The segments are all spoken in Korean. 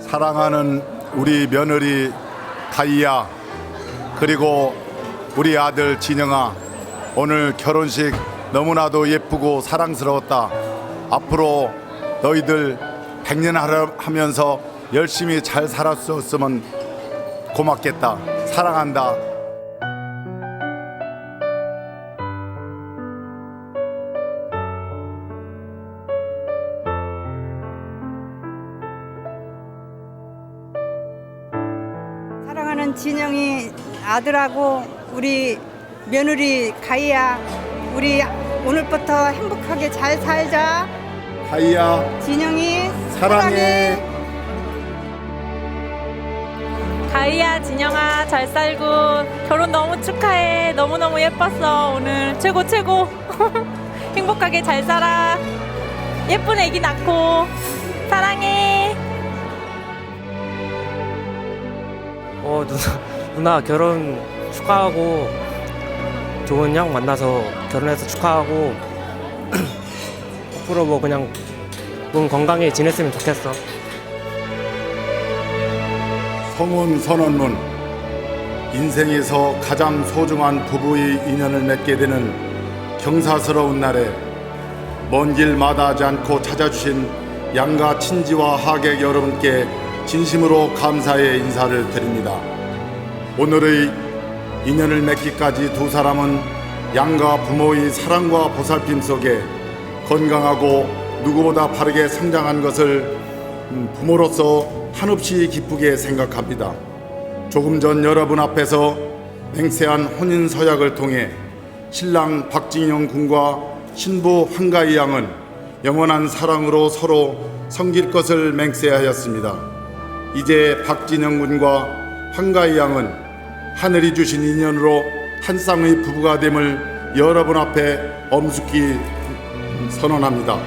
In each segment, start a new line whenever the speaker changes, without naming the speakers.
사랑하는 우리 며느리 가이야 그리고 우리 아들 진영아 오늘 결혼식 너무나도 예쁘고 사랑스러웠다. 앞으로 너희들 백년 하면서 열심히 잘 살았었으면 고맙겠다. 사랑한다
사랑하는 진영이 아들하고 우리 며느리 가희야 우리 오늘부터 행복하게 잘 살자
가이야
진영이
사랑해.
가희야, 진영아, 잘 살고 결혼 너무 축하해. 너무너무 예뻤어. 오늘 최고 최고. 행복하게 잘 살아. 예쁜 애기 낳고 사랑해.
어 누나 누나 결혼 축하하고 좋은 형 만나서 결혼해서 축하하고 앞으로 뭐 그냥 넌 건강히 지냈으면 좋겠어.
성혼 선언문 인생에서 가장 소중한 부부의 인연을 맺게 되는 경사스러운 날에 먼 길 마다하지 않고 찾아주신 양가 친지와 하객 여러분께 진심으로 감사의 인사를 드립니다. 오늘의 인연을 맺기까지 두 사람은 양가 부모의 사랑과 보살핌 속에 건강하고 누구보다 바르게 성장한 것을 음, 부모로서 한없이 기쁘게 생각합니다. 조금 전 여러분 앞에서 맹세한 혼인 서약을 통해 신랑 박진영 군과 신부 한가희 양은 영원한 사랑으로 서로 섬길 것을 맹세하였습니다. 이제 박진영 군과 한가희 양은 하늘이 주신 인연으로 한 쌍의 부부가 됨을 여러분 앞에 엄숙히 선언합니다.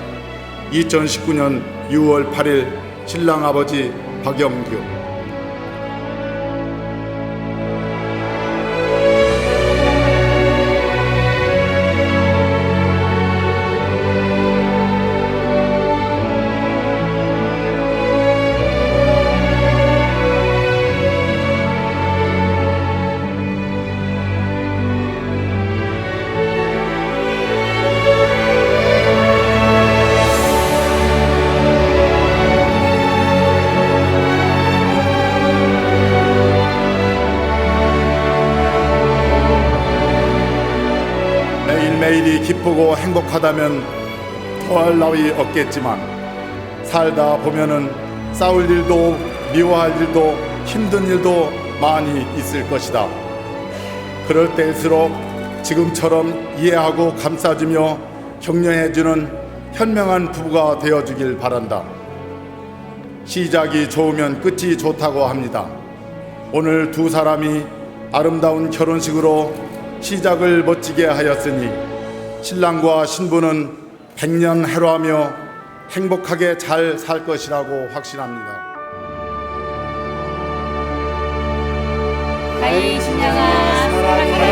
2019년 6월 8일 신랑 아버지 박영규 매일매일이 기쁘고 행복하다면 더할 나위 없겠지만 살다 보면은 싸울 일도 미워할 일도 힘든 일도 많이 있을 것이다. 그럴 때일수록 지금처럼 이해하고 감싸주며 격려해주는 현명한 부부가 되어주길 바란다. 시작이 좋으면 끝이 좋다고 합니다. 오늘 두 사람이 아름다운 결혼식으로 시작을 멋지게 하였으니 신랑과 신부는 백년 해로하며 행복하게 잘 살 것이라고 확신합니다.
가희, 진영아, 사랑해.